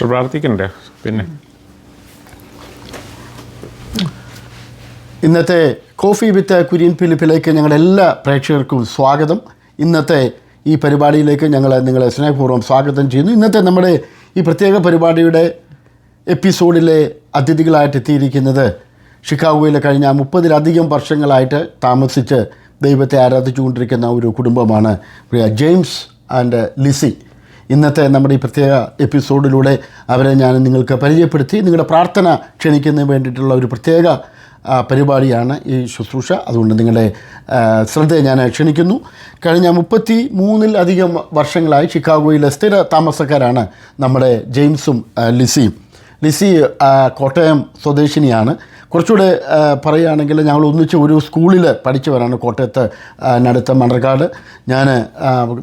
First പ്രാർത്ഥിക്കണ്ടേ പിന്നെ? ഇന്നത്തെ coffee with Kurian ഫിലിപ്പിലേക്ക് ഞങ്ങളുടെ എല്ലാ പ്രേക്ഷകർക്കും സ്വാഗതം. ഇന്നത്തെ ഈ പരിപാടിയിലേക്ക് ഞങ്ങൾ നിങ്ങളെ സ്നേഹപൂർവം സ്വാഗതം ചെയ്യുന്നു. ഇന്നത്തെ നമ്മുടെ ഈ പ്രത്യേക പരിപാടിയുടെ എപ്പിസോഡിലെ അതിഥികളായിട്ട് എത്തിയിരിക്കുന്നത് ഷിക്കാഗോയിൽ കഴിഞ്ഞ മുപ്പതിലധികം വർഷങ്ങളായിട്ട് താമസിച്ച് ദൈവത്തെ ആരാധിച്ചുകൊണ്ടിരിക്കുന്ന ഒരു കുടുംബമാണ് പ്രിയ ജെയിംസ് ആൻഡ് ലിസി. ഇന്നത്തെ നമ്മുടെ ഈ പ്രത്യേക എപ്പിസോഡിലൂടെ അവരെ ഞാൻ നിങ്ങൾക്ക് പരിചയപ്പെടുത്തി. നിങ്ങളുടെ പ്രാർത്ഥന ക്ഷണിക്കുന്നതിന് വേണ്ടിയിട്ടുള്ള ഒരു പ്രത്യേക പരിപാടിയാണ് ഈ ശുശ്രൂഷ. അതുകൊണ്ട് നിങ്ങളുടെ ശ്രദ്ധയെ ഞാൻ ക്ഷണിക്കുന്നു. കഴിഞ്ഞ മുപ്പത്തി മൂന്നിലധികം വർഷങ്ങളായി ഷിക്കാഗോയിലെ സ്ഥിര താമസക്കാരാണ് നമ്മുടെ ജെയിംസും ലിസിയും. ലിസി കോട്ടയം സ്വദേശിനിയാണ്. കുറച്ചുകൂടെ പറയുകയാണെങ്കിൽ ഞങ്ങൾ ഒന്നിച്ച് ഒരു സ്കൂളിൽ പഠിച്ചവരാണ് കോട്ടയത്ത് ആ, നടുത്ത മണർക്കാട് ഞാൻ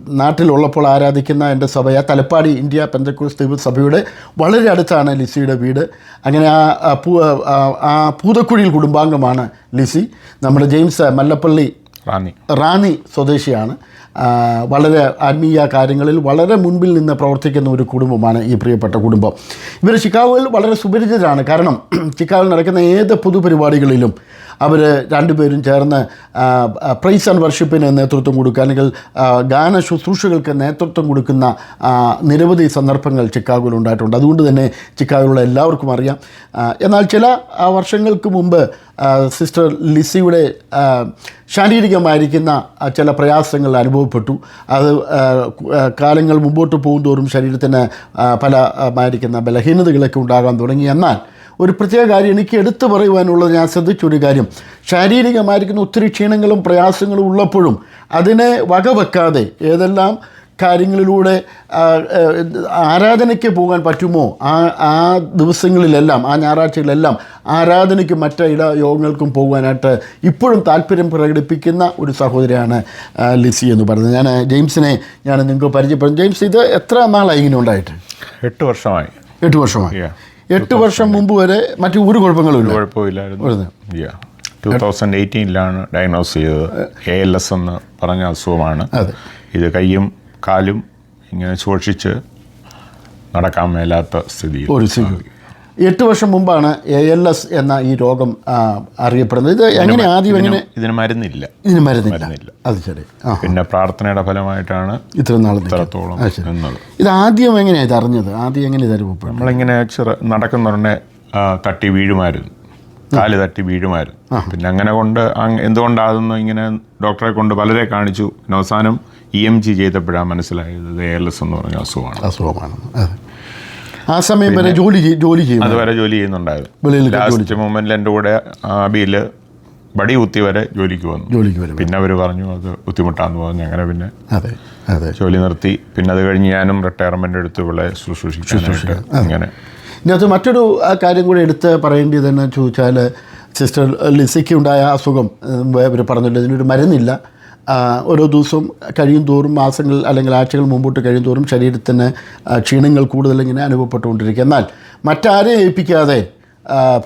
നാട്ടിലുള്ളപ്പോൾ ആരാധിക്കുന്ന എന്റെ സഭയ തലപ്പാടി ഇന്ത്യ പെന്തക്കോസ് ദ്വീപ് സഭയുടെ വളരെ അടുത്താണ് ലിസിയുടെ വീട്. അങ്ങനെ ആ പൂ- ആ, പൂതക്കുഴിയിൽ കുടുംബാംഗമാണ് ലിസി. നമ്മുടെ ജെയിംസ് മല്ലപ്പള്ളി റാന്നി. റാന്നി സ്വദേശിയാണ്. വളരെ ആത്മീയ കാര്യങ്ങളിൽ വളരെ മുൻപിൽ നിന്ന് പ്രവർത്തിക്കുന്ന ഒരു കുടുംബമാണ് ഈ പ്രിയപ്പെട്ട കുടുംബം. ഇവർ ചിക്കാഗോയിൽ വളരെ സുപരിചിതരാണ്. കാരണം ചിക്കാഗോയിൽ നടക്കുന്ന ഏത് പൊതുപരിപാടികളിലും അവർ രണ്ടുപേരും ചേർന്ന് പ്രൈസ് ആൻഡ് വർഷിപ്പിന് നേതൃത്വം കൊടുക്കുക അല്ലെങ്കിൽ ഗാന ശുശ്രൂഷകൾക്ക് നേതൃത്വം കൊടുക്കുന്ന നിരവധി സന്ദർഭങ്ങൾ ചിക്കാഗോയിൽ ഉണ്ടായിട്ടുണ്ട്. അതുകൊണ്ട് തന്നെ ചിക്കാഗോയിലുള്ള എല്ലാവർക്കും അറിയാം. എന്നാൽ ചില വർഷങ്ങൾക്ക് മുമ്പ് സിസ്റ്റർ ലിസിയുടെ ശാരീരികമായിരിക്കുന്ന ചില പ്രയാസങ്ങൾ അനുഭവപ്പെട്ടു അത് കാലങ്ങൾ മുമ്പോട്ട് പോകുന്തോറും ശരീരത്തിന് ആ, പല ആ, മായിരിക്കുന്ന ബലഹീനതകളൊക്കെ ഉണ്ടാകാൻ തുടങ്ങി. എന്നാൽ ഒരു പ്രത്യേക കാര്യം എനിക്ക് എടുത്തു പറയുവാനുള്ളത് ഞാൻ ശ്രദ്ധിച്ചൊരു കാര്യം. ശാരീരികമായിരിക്കുന്ന ഒത്തിരി ക്ഷീണങ്ങളും പ്രയാസങ്ങളും ഉള്ളപ്പോഴും അതിനെ വകവെക്കാതെ ഏതെല്ലാം കാര്യങ്ങളിലൂടെ ആരാധനയ്ക്ക് പോകാൻ പറ്റുമോ? ആ ആ ദിവസങ്ങളിലെല്ലാം ആ ഞായറാഴ്ചകളിലെല്ലാം ആരാധനയ്ക്ക് മറ്റ് ഇട യോഗങ്ങൾക്കും പോകാനായിട്ട് ഇപ്പോഴും താല്പര്യം പ്രകടിപ്പിക്കുന്ന ഒരു സഹോദരിയാണ് ലിസി എന്ന് പറയുന്നത്. ഞാൻ ജെയിംസിനെ ഞാൻ നിങ്ങൾക്ക് പരിചയപ്പെടും ജെയിംസ് ഇത് എത്ര നാളായി ഇങ്ങനെ ഉണ്ടായിട്ട്? എട്ട് വർഷമായി. എട്ട് വർഷമായി. എട്ട് വർഷം മുമ്പ് വരെ മറ്റു ഒരു കുഴപ്പങ്ങളും ഇല്ല? കുഴപ്പമില്ലായിരുന്നു. ടു തൗസൻഡ് എയ്റ്റീനിലാണ് ഡയഗ്നോസ് ചെയ്തത്. എ എൽ എസ് എന്ന് പറഞ്ഞ അസുഖമാണ്. ഇത് കൈയും കാലും ഇങ്ങനെ സൂക്ഷിച്ച് നടക്കാൻ മേലാത്ത സ്ഥിതി ഒരു സ്ഥിതി. എട്ട് വർഷം മുമ്പാണ് എ എൽ എസ് എന്ന ഈ രോഗം അറിയപ്പെടുന്നത്. ഇത് എങ്ങനെ ആദ്യം എങ്ങനെ? ഇതിന് മരുന്നില്ല. ഇതിന് മരുന്നില്ല. അത് ശരി. പിന്നെ പ്രാർത്ഥനയുടെ ഫലമായിട്ടാണ് ഇത്ര നാൾ ഇത്രത്തോളം ഇത് ആദ്യം എങ്ങനെയാണ് ഇത് അറിഞ്ഞത്? ആദ്യം എങ്ങനെ ഇത് അനുഭവപ്പെടും നമ്മളിങ്ങനെ ചെറു നടക്കുന്നവരുടെ തട്ടി വീഴുമായിരുന്നു. കാൽ തട്ടി വീഴുമായിരുന്നു. പിന്നെ അങ്ങനെ കൊണ്ട് എന്തുകൊണ്ടാകുന്നു ഇങ്ങനെ ഡോക്ടറെ കൊണ്ട് പലരെ കാണിച്ചു. പിന്നെ അവസാനം ഇ എം ജി ചെയ്തപ്പോഴാണ് മനസ്സിലായത് എ എൽ എസ് എന്ന് പറഞ്ഞ അസുഖമാണ്. അസുഖമാണ്. ആ സമയം വരെ ജോലി ജോലി ചെയ്യും അതുവരെ ജോലി ചെയ്യുന്നുണ്ടായിരുന്നു. ലാസ്റ്റ് മൂമെന്റിൽ എന്റെ കൂടെ ആബിയിൽ ബടി കുത്തി വരെ ജോലിക്ക് വന്നു. ജോലിക്ക് വരും പിന്നെ അവർ പറഞ്ഞു അത് ബുദ്ധിമുട്ടാന്ന് പറഞ്ഞു. അങ്ങനെ പിന്നെ അതെ അതെ. ജോലി നിർത്തി. പിന്നെ അത് കഴിഞ്ഞ് ഞാനും റിട്ടയർമെന്റ് എടുത്ത് ഇവിടെ ശുശ്രൂഷിക്കാനായിട്ട് അങ്ങനെ ഇതിനകത്ത് മറ്റൊരു കാര്യം കൂടി എടുത്ത് പറയേണ്ടത് എന്ന് ചോദിച്ചാൽ സിസ്റ്റർ ലിസിക്ക് ഉണ്ടായ അസുഖം ഇവർ പറഞ്ഞില്ല ഇതിനൊരു മരുന്നില്ല. ഓരോ ദിവസവും കഴിയും തോറും മാസങ്ങൾ അല്ലെങ്കിൽ ആഴ്ചകൾ മുമ്പോട്ട് കഴിയും തോറും ശരീരത്തിന് ക്ഷീണങ്ങൾ കൂടുതലിങ്ങനെ അനുഭവപ്പെട്ടുകൊണ്ടിരിക്കുക എന്നാൽ മറ്റാരെയും ഏൽപ്പിക്കാതെ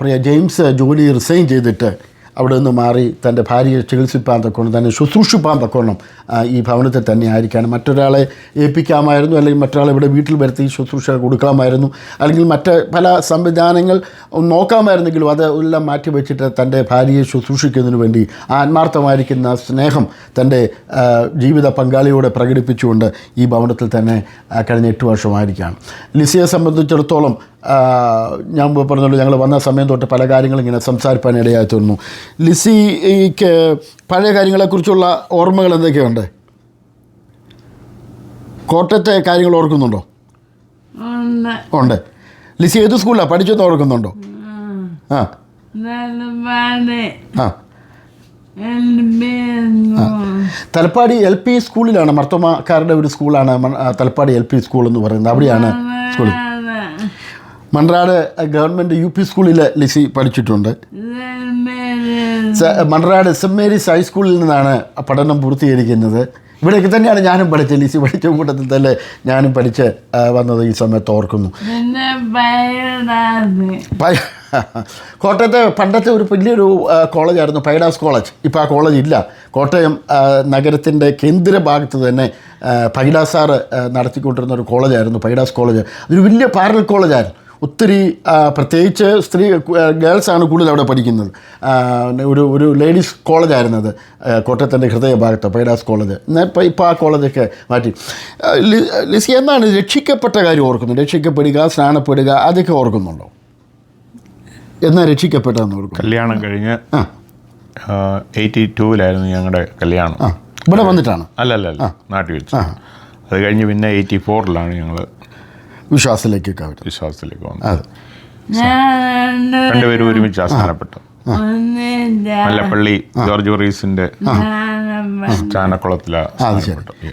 പ്രിയ ജെയിംസ് ജോലി റിസൈൻ ചെയ്തിട്ട് അവിടെ നിന്ന് മാറി തന്റെ ഭാര്യയെ ചികിത്സിപ്പാൻ തക്കോണം തന്നെ ശുശ്രൂഷിപ്പാൻ തക്കോണം ഈ ഭവനത്തിൽ തന്നെ ആയിരിക്കാണ് മറ്റൊരാളെ ഏൽപ്പിക്കാമായിരുന്നു അല്ലെങ്കിൽ മറ്റൊരാളെ ഇവിടെ വീട്ടിൽ വരുത്തി ശുശ്രൂഷ കൊടുക്കാമായിരുന്നു അല്ലെങ്കിൽ മറ്റ് പല സംവിധാനങ്ങൾ നോക്കാമായിരുന്നെങ്കിലും അത് എല്ലാം മാറ്റിവെച്ചിട്ട് തന്റെ ഭാര്യയെ ശുശ്രൂഷിക്കുന്നതിന് വേണ്ടി ആത്മാർത്ഥമായിരിക്കുന്ന സ്നേഹം തന്റെ ജീവിത പങ്കാളിയോടെ പ്രകടിപ്പിച്ചുകൊണ്ട് ഈ ഭവനത്തിൽ തന്നെ കഴിഞ്ഞ എട്ട് വർഷമായിരിക്കുകയാണ്. ലിസിയെ സംബന്ധിച്ചിടത്തോളം ഞാൻ പറഞ്ഞല്ലോ ഞങ്ങൾ വന്ന സമയം തൊട്ട് പല കാര്യങ്ങളും ഇങ്ങനെ സംസാരിപ്പാൻ ഇടയായി തീർന്നു ലിസിക്ക് പഴയ കാര്യങ്ങളെക്കുറിച്ചുള്ള ഓർമ്മകൾ എന്തൊക്കെയുണ്ട്? കോട്ടയത്തെ കാര്യങ്ങൾ ഓർക്കുന്നുണ്ടോ? ഉണ്ട്. ലിസി ഏത് സ്കൂളിലാണ് പഠിച്ചെന്ന് ഓർക്കുന്നുണ്ടോ? ആ. തലപ്പാടി എൽ പി സ്കൂളിലാണ് മർത്തോമാക്കാരുടെ ഒരു സ്കൂളാണ് തലപ്പാടി എൽ പി സ്കൂൾ എന്ന് പറയുന്നത്. അവിടെയാണ് school Manrad government U P സ്കൂളിൽ ലിസി പഠിച്ചിട്ടുണ്ട്. മൺറാട് സെന്റ് മേരീസ് ഹൈസ്കൂളിൽ നിന്നാണ് പഠനം പൂർത്തീകരിക്കുന്നത്. ഇവിടെയൊക്കെ തന്നെയാണ് ഞാനും പഠിച്ചത്. ലിസി പഠിച്ച കൂട്ടത്തിൽ തന്നെ ഞാനും പഠിച്ച് വന്നത് ഈ സമയത്ത് ഓർക്കുന്നു. കോട്ടയത്തെ പണ്ടത്തെ ഒരു വലിയൊരു കോളേജായിരുന്നു പൈഡാസ് കോളേജ്. ഇപ്പോൾ ആ കോളേജ് ഇല്ല. കോട്ടയം നഗരത്തിന്റെ കേന്ദ്ര ഭാഗത്ത് തന്നെ പൈഡാസ് സാറ് നടത്തിക്കൊണ്ടിരുന്ന ഒരു കോളേജായിരുന്നു പൈഡാസ് കോളേജ്. അതൊരു വലിയ പാരൽ കോളേജായിരുന്നു. ഒത്തിരി പ്രത്യേകിച്ച് സ്ത്രീ ഗേൾസാണ് കൂടുതൽ അവിടെ പഠിക്കുന്നത്. ഒരു ഒരു ലേഡീസ് കോളേജായിരുന്നു അത് കോട്ടയത്തിന്റെ ഹൃദയഭാഗത്ത് പൈഡാസ് കോളേജ്. എന്നാൽ ഇപ്പോൾ ഇപ്പോൾ ആ കോളേജൊക്കെ മാറ്റി. ലിസി എന്നാണ് രക്ഷിക്കപ്പെട്ട കാര്യം ഓർക്കുന്നത്? രക്ഷിക്കപ്പെടുക സ്നാനപ്പെടുക അതൊക്കെ ഓർക്കുന്നുണ്ടോ? എന്നാ രക്ഷിക്കപ്പെട്ടതെന്ന് ഓർക്കും കല്യാണം കഴിഞ്ഞ് എയ്റ്റി ടൂവിലായിരുന്നു ഞങ്ങളുടെ കല്യാണം. ഇവിടെ വന്നിട്ടാണ്? അല്ല അല്ല അല്ല നാട്ടിൽ വെച്ച്. അത് കഴിഞ്ഞ് പിന്നെ എയ്റ്റി ഫോറിലാണ് ഞങ്ങൾ വിശ്വാസത്തിലേക്കൊക്കെ അവർ വിശ്വാസത്തിലേക്ക് വന്നു. അതെ. രണ്ടുപേരും ഒരുമിച്ച് ആസ്ഥാനപ്പെട്ടു മല്ലപ്പള്ളി ജോർജ് റീസിന്റെ ചാനക്കുളത്തിലെ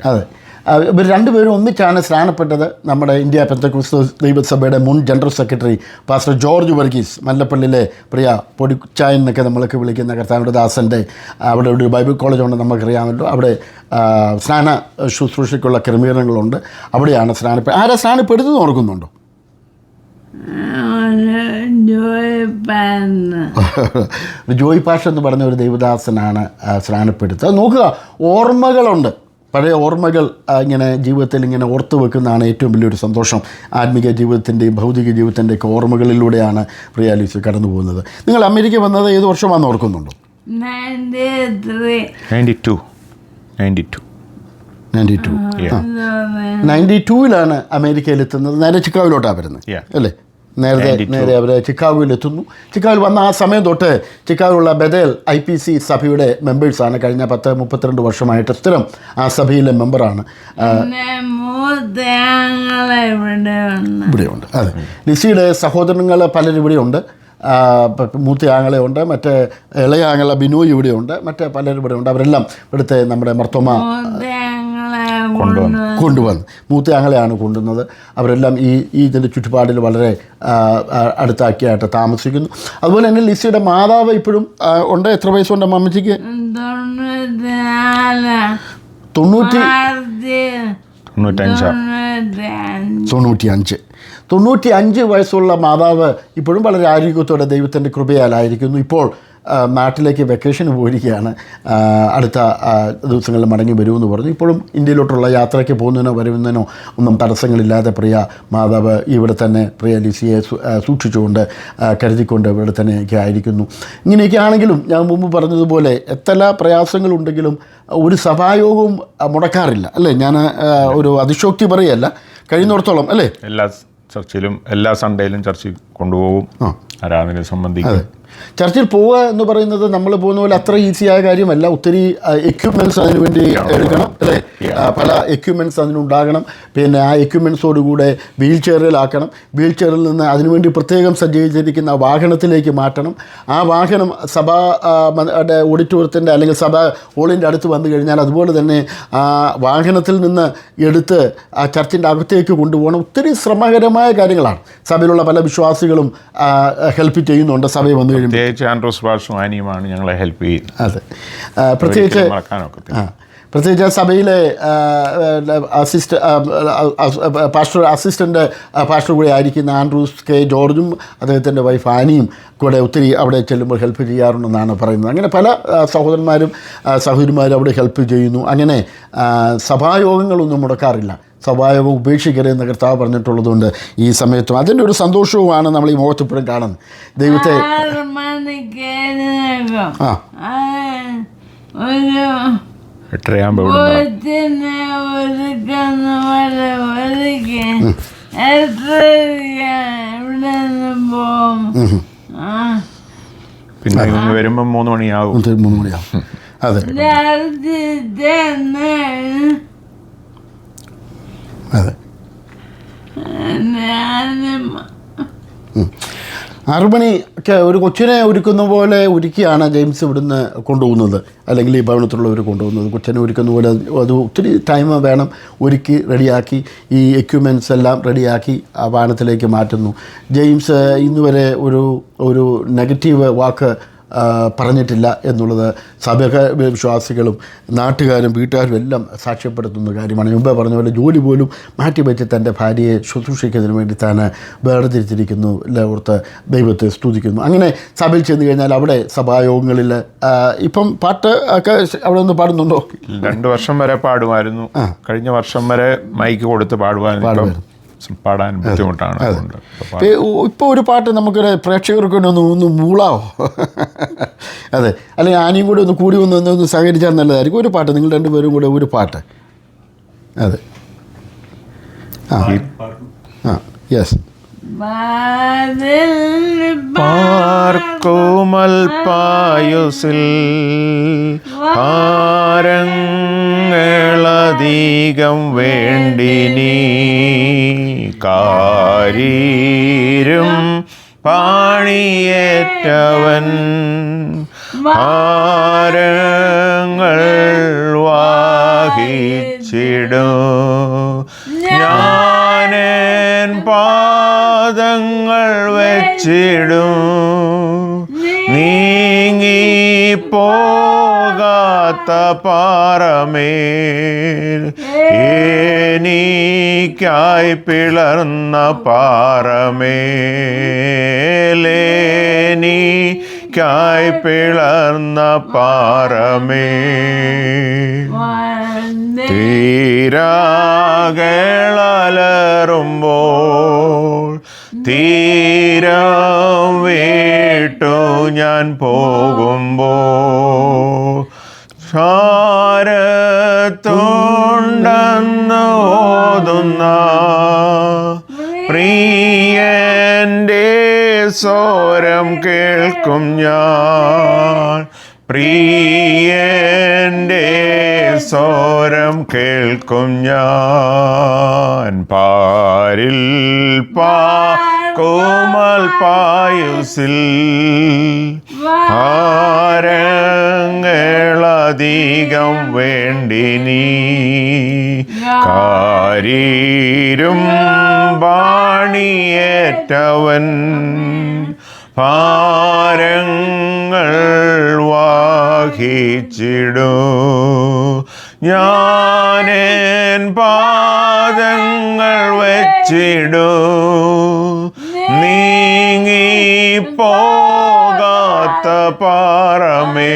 അതെ. ഇവർ രണ്ടുപേരും ഒന്നിച്ചാണ് സ്നാനപ്പെട്ടത് നമ്മുടെ ഇന്ത്യ പെന്തക്രിസ്തു ദൈവസഭയുടെ മുൻ general secretary pastor George Varghese മല്ലപ്പള്ളിയിലെ പ്രിയ പൊടിച്ചായൻ എന്നൊക്കെ നമ്മളൊക്കെ വിളിക്കുന്ന കർത്താവിന്റെ ദാസന്റെ അവിടെ ഒരു ബൈബിൾ കോളേജ് ഉണ്ട് നമുക്കറിയാമല്ലോ. അവിടെ സ്നാന ശുശ്രൂഷയ്ക്കുള്ള ക്രമീകരണങ്ങളുണ്ട്. അവിടെയാണ് സ്നാനപ്പെ ആരാ സ്നാനപ്പെടുന്നത് ഓർക്കുന്നുണ്ടോ? ജോയി പാഷ എന്ന് പറഞ്ഞ ഒരു ദൈവദാസനാണ് സ്നാനപ്പെടുത്തുക നോക്കുക ഓർമ്മകളുണ്ട്. പഴയ ഓർമ്മകൾ ഇങ്ങനെ ജീവിതത്തിൽ ഇങ്ങനെ ഓർത്തു വെക്കുന്നതാണ് ഏറ്റവും വലിയൊരു സന്തോഷം. ആത്മീക ജീവിതത്തിന്റെയും ഭൗതിക ജീവിതത്തിന്റെയൊക്കെ ഓർമ്മകളിലൂടെയാണ് പ്രിയാലിസ് കടന്നു പോകുന്നത്. നിങ്ങൾ അമേരിക്ക വന്നത് ഏത് വർഷമാണെന്ന് ഓർക്കുന്നുണ്ടോ? നയന്റി ടൂവിലാണ് അമേരിക്കയിൽ എത്തുന്നത് നേരെ ചിക്കാവിലോട്ടാണ് വരുന്നത്. അല്ലേ? നേരത്തെ 92. നേരെ അവർ ചിക്കാഗോയിൽ എത്തുന്നു. ചിക്കാഗോയിൽ വന്ന ആ സമയം തൊട്ട് ചിക്കാഗോയിലുള്ള ബദേൽ ഐ പി സി സഭയുടെ മെമ്പേഴ്സാണ്. കഴിഞ്ഞ പത്ത് മുപ്പത്തിരണ്ട് വർഷമായിട്ട് സ്ഥിരം ആ സഭയിലെ മെമ്പറാണ്. ഇവിടെയുണ്ട്. അതെ. ലിസിയുടെ സഹോദരങ്ങൾ പലരും ഇവിടെയുണ്ട്. മൂത്തി പ- മൂത്ത ആങ്ങളെ ഉണ്ട്. മറ്റേ ഇളയ ആങ്ങള ബിനോയ് ഇവിടെയുണ്ട്. മറ്റേ പലരും ഇവിടെയുണ്ട്. അവരെല്ലാം ഇവിടുത്തെ നമ്മുടെ മർത്തോമ കൊണ്ടുവന്നു. മൂത്ത ആങ്ങളെയാണ് കൊണ്ടുവന്നത്. അവരെല്ലാം ഈ ഈ ഇതിന്റെ ചുറ്റുപാടിൽ വളരെ അടുത്താക്കിയായിട്ട് താമസിക്കുന്നു. അതുപോലെ തന്നെ ലിസിയുടെ മാതാവ് ഇപ്പോഴും ഉണ്ട്? എത്ര വയസ്സുണ്ട് അമ്മച്ചിക്ക് തൊണ്ണൂറ്റി തൊണ്ണൂറ്റഞ്ചാം തൊണ്ണൂറ്റി അഞ്ച് തൊണ്ണൂറ്റി അഞ്ച് വയസ്സുള്ള മാതാവ് ഇപ്പോഴും വളരെ ആരോഗ്യത്തോടെ ദൈവത്തിന്റെ കൃപയാലായിരിക്കുന്നു ഇപ്പോൾ നാട്ടിലേക്ക് വെക്കേഷന് പോയിരിക്കുകയാണ്. അടുത്ത ദിവസങ്ങളിൽ മടങ്ങി വരുമെന്ന് പറഞ്ഞു. ഇപ്പോഴും ഇന്ത്യയിലോട്ടുള്ള യാത്രയ്ക്ക് പോകുന്നതിനോ വരുന്നതിനോ ഒന്നും തടസ്സങ്ങളില്ലാതെ പ്രിയ മാതാവ് ഇവിടെ തന്നെ പ്രിയ ലിസിയെ സൂക്ഷിച്ചുകൊണ്ട് കരുതിക്കൊണ്ട് ഇവിടെ തന്നെയൊക്കെ ആയിരിക്കുന്നു. ഇങ്ങനെയൊക്കെ ആണെങ്കിലും ഞാൻ മുമ്പ് പറഞ്ഞതുപോലെ എത്ര പ്രയാസങ്ങളുണ്ടെങ്കിലും ഒരു സഭായോഗവും മുടക്കാറില്ല. അല്ലേ? ഞാൻ ഒരു അതിശോക്തി പറയല്ല. കഴിയുന്നിടത്തോളം അല്ലേ? എല്ലാ ചർച്ചിലും എല്ലാ സൺഡേയിലും ചർച്ചിൽ കൊണ്ടുപോകും. ആരാധനയെ സംബന്ധിക്കും. ചർച്ചിൽ പോവുക എന്ന് പറയുന്നത് നമ്മൾ പോകുന്ന പോലെ അത്ര ഈസിയായ കാര്യമല്ല. ഒത്തിരി എക്യുപ്മെന്റ്സ് അതിന് വേണ്ടി എടുക്കണം അല്ലേ? പല എക്യുപ്മെന്റ്സ് അതിനുണ്ടാകണം. പിന്നെ ആ എക്യുപ്മെന്റ്സോടുകൂടെ വീൽ ചെയറിലാക്കണം വീൽ ചെയറിൽ നിന്ന് അതിനുവേണ്ടി പ്രത്യേകം സജ്ജീകരിച്ചിരിക്കുന്ന വാഹനത്തിലേക്ക് മാറ്റണം. ആ വാഹനം സഭ ഓഡിറ്റോറിയത്തിന്റെ അല്ലെങ്കിൽ സഭ ഹോളിന്റെ അടുത്ത് വന്നു കഴിഞ്ഞാൽ അതുപോലെ തന്നെ ആ വാഹനത്തിൽ നിന്ന് എടുത്ത് ആ ചർച്ചിന്റെ അകത്തേക്ക് കൊണ്ടുപോകണം. ഒത്തിരി ശ്രമകരമായ കാര്യങ്ങളാണ്. സഭയിലുള്ള പല വിശ്വാസികളും ഹെൽപ്പ് ചെയ്യുന്നുണ്ട്. സഭയിൽ വന്നു കഴിയുമ്പോൾ പ്രത്യേകിച്ച് ആൻഡ്രോസ് ഭാഷും ആനിയുമാണ് ഞങ്ങളെ ഹെൽപ്പ് ചെയ്യുന്നത്. അതെ. പ്രത്യേകിച്ച് ഒരിക്കലും പ്രത്യേകിച്ച് സഭയിലെ അസിസ്റ്റ് പാസ്റ്റർ അസിസ്റ്റന്റ് പാസ്റ്റർ കൂടെ ആയിരിക്കുന്ന ആൻഡ്രൂസ് കെ ജോർജും അദ്ദേഹത്തിന്റെ വൈഫ് ആനിയും കൂടെ ഒത്തിരി അവിടെ ചെല്ലുമ്പോൾ ഹെൽപ്പ് ചെയ്യാറുണ്ടെന്നാണ് പറയുന്നത്. അങ്ങനെ പല സഹോദരന്മാരും സഹോദരിമാരും അവിടെ ഹെൽപ്പ് ചെയ്യുന്നു. അങ്ങനെ സഭായോഗങ്ങളൊന്നും മുടക്കാറില്ല. സഭായോഗം ഉപേക്ഷിക്കരുതെന്ന് കർത്താവ് പറഞ്ഞിട്ടുള്ളതുകൊണ്ട് ഈ സമയത്തും അതിന്റെ ഒരു സന്തോഷവുമാണ് നമ്മൾ ഈ മുഖത്തിപ്പോഴും കാണുന്നത്. ദൈവത്തെ ആ. എട്ടരയാകുമ്പോൾ പിന്നെ ഇങ്ങ് വരുമ്പോൾ മൂന്ന് മണിയാവും. മൂന്ന് മണിയാവും. അതെ. അതെ. ആറുമണി ഒക്കെ ഒരു കൊച്ചിനെ ഒരുക്കുന്ന പോലെ ഒരുക്കിയാണ് ജെയിംസ് ഇവിടുന്ന് കൊണ്ടുപോകുന്നത്. അല്ലെങ്കിൽ ഈ ഭവനത്തിലുള്ളവർ കൊണ്ടുപോകുന്നത്. കൊച്ചിനെ ഒരുക്കുന്ന പോലെ അത് ഒത്തിരി ടൈം വേണം ഒരുക്കി റെഡിയാക്കി ഈ എക്യുപ്മെന്റ്സ് എല്ലാം റെഡിയാക്കി ആ വാഹനത്തിലേക്ക് മാറ്റുന്നു. ജെയിംസ് ഇന്നുവരെ ഒരു ഒരു നെഗറ്റീവ് വാക്ക് പറഞ്ഞിട്ടില്ല എന്നുള്ളത് സഭ വിശ്വാസികളും നാട്ടുകാരും വീട്ടുകാരും എല്ലാം സാക്ഷ്യപ്പെടുത്തുന്ന കാര്യമാണ്. മുമ്പേ പറഞ്ഞ പോലെ ജോലി പോലും മാറ്റിവെച്ച് തന്റെ ഭാര്യയെ ശുശ്രൂഷിക്കുന്നതിന് വേണ്ടി താൻ വേർതിരിച്ചിരിക്കുന്നു ഓർത്ത് ദൈവത്തെ സ്തുതിക്കുന്നു. അങ്ങനെ സഭയിൽ ചെന്ന് കഴിഞ്ഞാൽ അവിടെ സഭായോഗങ്ങളിൽ ഇപ്പം പാട്ട് ഒക്കെ അവിടെ നിന്ന് പാടുന്നുണ്ടോ? രണ്ട് വർഷം വരെ പാടുമായിരുന്നു. കഴിഞ്ഞ വർഷം വരെ മൈക്ക് കൊടുത്ത് പാടുവാൻ ഇപ്പം പാടാൻ ബുദ്ധിമുട്ടാണ് അതുകൊണ്ട് ഇപ്പൊ ഇപ്പോൾ ഒരു പാട്ട് നമുക്കൊരു പ്രേക്ഷകർക്ക് വേണ്ടി ഒന്ന് ഒന്ന് മൂളാവോ? അതെ. അല്ലെങ്കിൽ ആനയും കൂടി ഒന്ന് കൂടി ഒന്ന് ഒന്ന് സഹകരിച്ചാൽ നല്ലതായിരിക്കും. ഒരു പാട്ട് നിങ്ങൾ രണ്ടുപേരും കൂടെ ഒരു പാട്ട്. അതെ. ആ. ആ യെസ് പാർക്കുമൽ പായുസിൽ ഭാരങ്ങളധികം വേണ്ടിനി കാരീരും പാണിയേറ്റവൻ. മാരങ്ങൾ വാഹിച്ചിടും. ഞാനേൻ പാദങ്ങൾ വെച്ചിടും. നീങ്ങി പോകാത്ത പാറമേൽ എനിക്കായി പിളർന്ന പാറമേലേനിക്കായി പിളർന്ന പാറമേ. തീരാകളറുമ്പോൾ തീരം വീട്ടു ഞാൻ പോകുമ്പോൾ ഷാരത്തുണ്ടെന്ന് ഓതുന്ന പ്രിയന്റെ സ്വരം കേൾക്കും ഞാൻ. പ്രിയന്റെ സ്വരം കേൾക്കും ഞാൻ. പാരിൽ പാ കോമൽ പായുസിൽ ഭാരങ്ങളധികം വേണ്ടിനി കാരീരും വാണിയേറ്റവൻ ഭാരങ്ങൾ വാഹിച്ചിടൂ. ഞാനേൻ പാദങ്ങൾ വെച്ചിടൂ. നീങ്ങി പോകാത്ത പാറമേ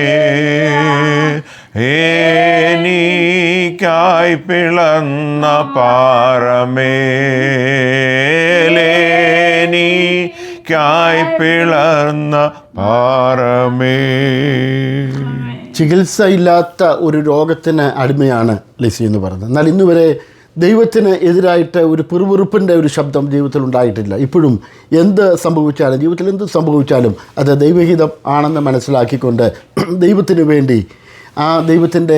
ഏനീക്കായി പിളന്ന പാറമേലേനീക്കായി പിളർന്ന പാറമേ. ചികിത്സയില്ലാത്ത ഒരു രോഗത്തിന് അടിമയാണ് ലിസി എന്ന് പറയുന്നത്. എന്നാൽ ഇന്ന് വരെ ദൈവത്തിന് എതിരായിട്ട് ഒരു പിറുപിറുപ്പിന്റെ ഒരു ശബ്ദം ജീവിതത്തിൽ ഉണ്ടായിട്ടില്ല. ഇപ്പോഴും എന്ത് സംഭവിച്ചാലും ജീവിതത്തിൽ എന്ത് സംഭവിച്ചാലും അത് ദൈവഹിതം ആണെന്ന് മനസ്സിലാക്കിക്കൊണ്ട് ദൈവത്തിന് വേണ്ടി ആ ദൈവത്തിന്റെ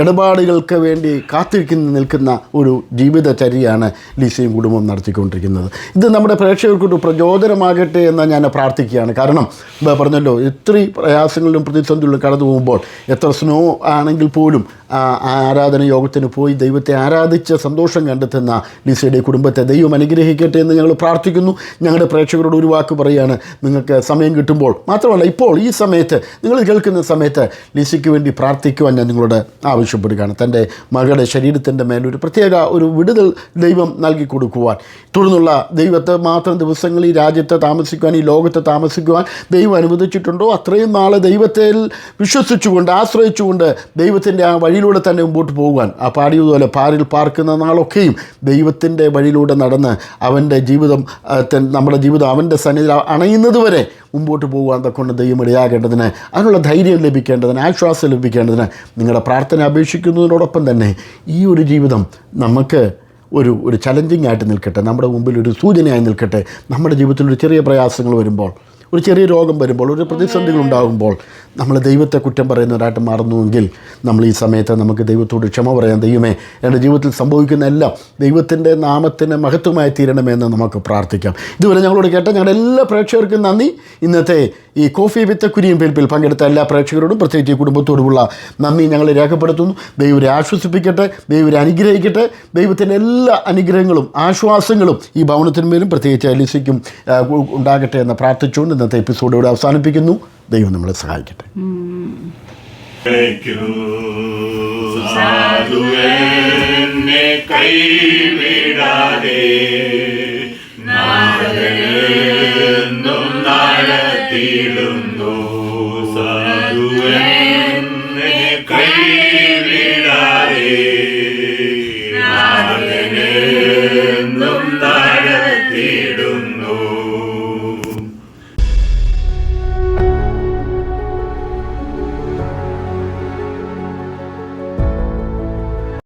ഇടപാടുകൾക്ക് വേണ്ടി കാത്തിരിക്കുന്ന നിൽക്കുന്ന ഒരു ജീവിതചര്യയാണ് ലീസയും കുടുംബം നടത്തിക്കൊണ്ടിരിക്കുന്നത്. ഇത് നമ്മുടെ പ്രേക്ഷകർക്കൊരു പ്രചോദനമാകട്ടെ എന്ന് ഞാൻ പ്രാർത്ഥിക്കുകയാണ്. കാരണം പറഞ്ഞല്ലോ ഇത്ര പ്രയാസങ്ങളിലും പ്രതിസന്ധികളിലും കടന്നു പോകുമ്പോൾ എത്ര സ്നോ ആണെങ്കിൽ പോലും ആരാധന യോഗത്തിന് പോയി ദൈവത്തെ ആരാധിച്ച് സന്തോഷം കണ്ടെത്തുന്ന ലിസയുടെ കുടുംബത്തെ ദൈവം അനുഗ്രഹിക്കട്ടെ എന്ന് ഞങ്ങൾ പ്രാർത്ഥിക്കുന്നു. ഞങ്ങളുടെ പ്രേക്ഷകരോട് ഒരു വാക്ക് പറയുകയാണ് നിങ്ങൾക്ക് സമയം കിട്ടുമ്പോൾ മാത്രമല്ല ഇപ്പോൾ ഈ സമയത്ത് നിങ്ങൾ കേൾക്കുന്ന സമയത്ത് ലിസിക്ക് വേണ്ടി പ്രാർത്ഥിക്കുവാൻ ഞാൻ നിങ്ങളോട് ആവശ്യപ്പെടുകയാണ്. തന്റെ മകളുടെ ശരീരത്തിന്റെ മേലൊരു പ്രത്യേക ഒരു വിടുതൽ ദൈവം നൽകി കൊടുക്കുവാൻ. തുടർന്നുള്ള ദൈവത്തെ മാത്രം ദിവസങ്ങൾ ഈ രാജ്യത്തെ താമസിക്കുവാൻ ഈ ലോകത്തെ താമസിക്കുവാൻ ദൈവം അനുവദിച്ചിട്ടുണ്ടോ? അത്രയും നാളെ ദൈവത്തിൽ വിശ്വസിച്ചുകൊണ്ട് ആശ്രയിച്ചുകൊണ്ട് ദൈവത്തിന്റെ ആ വഴിയിലൂടെ തന്നെ മുമ്പോട്ട് പോകുവാൻ. ആ പാടിയതുപോലെ പാരിൽ പാർക്കുന്ന നാളൊക്കെയും ദൈവത്തിന്റെ വഴിയിലൂടെ നടന്ന് അവന്റെ ജീവിതം നമ്മുടെ ജീവിതം അവന്റെ സന്നിധി അണയുന്നത് വരെ മുമ്പോട്ട് പോകുവാൻ തക്കൊണ്ട് ദൈവം ഇടയാകേണ്ടതിന് അതിനുള്ള ധൈര്യം ലഭിക്കേണ്ടതിന് ആശ്വാസം ലഭിക്കേണ്ടതിന് നിങ്ങളുടെ പ്രാർത്ഥന അപേക്ഷിക്കുന്നതിനോടൊപ്പം തന്നെ ഈ ഒരു ജീവിതം നമുക്ക് ഒരു ഒരു ചലഞ്ചിങ് ആയിട്ട് നിൽക്കട്ടെ. നമ്മുടെ മുമ്പിൽ ഒരു സൂചനയായി നിൽക്കട്ടെ. നമ്മുടെ ജീവിതത്തിൽ ഒരു ചെറിയ പ്രയാസങ്ങൾ വരുമ്പോൾ ഒരു ചെറിയ രോഗം വരുമ്പോൾ ഒരു പ്രതിസന്ധികൾ ഉണ്ടാകുമ്പോൾ നമ്മൾ ദൈവത്തെ കുറ്റം പറയുന്നവരായിട്ട് മാറുന്നുവെങ്കിൽ നമ്മൾ ഈ സമയത്ത് നമുക്ക് ദൈവത്തോട് ക്ഷമ പറയാൻ ദൈവമേ എന്റെ ജീവിതത്തിൽ സംഭവിക്കുന്ന എല്ലാം ദൈവത്തിന്റെ നാമത്തിന് മഹത്വമായി തീരണമെന്ന് നമുക്ക് പ്രാർത്ഥിക്കാം. ഇതുവരെ ഞങ്ങളോട് കേട്ട ഞങ്ങളുടെ എല്ലാ പ്രേക്ഷകർക്കും നന്ദി. ഇന്നത്തെ ഈ കോഫി വിത്ത് കുരിയും പേൽപ്പിൽ പങ്കെടുത്ത എല്ലാ പ്രേക്ഷകരോടും പ്രത്യേകിച്ച് ഈ കുടുംബത്തോടുമുള്ള നന്ദി ഞങ്ങൾ രേഖപ്പെടുത്തുന്നു. ദൈവരെ ആശ്വസിപ്പിക്കട്ടെ ദൈവരെ അനുഗ്രഹിക്കട്ടെ. ദൈവത്തിന്റെ എല്ലാ അനുഗ്രഹങ്ങളും ആശ്വാസങ്ങളും ഈ ഭവനത്തിന്മേലും പ്രത്യേകിച്ച് അലിസയ്ക്കും ഉണ്ടാകട്ടെ എന്ന് പ്രാർത്ഥിച്ചുകൊണ്ട് ഇന്നത്തെ എപ്പിസോഡ് ഇവിടെ അവസാനിപ്പിക്കുന്നു. ദൈവം നമ്മളെ സഹായിക്കട്ടെ. കൈവിടാതെ നാഥനെന്നും നടത്തിയിടുന്നു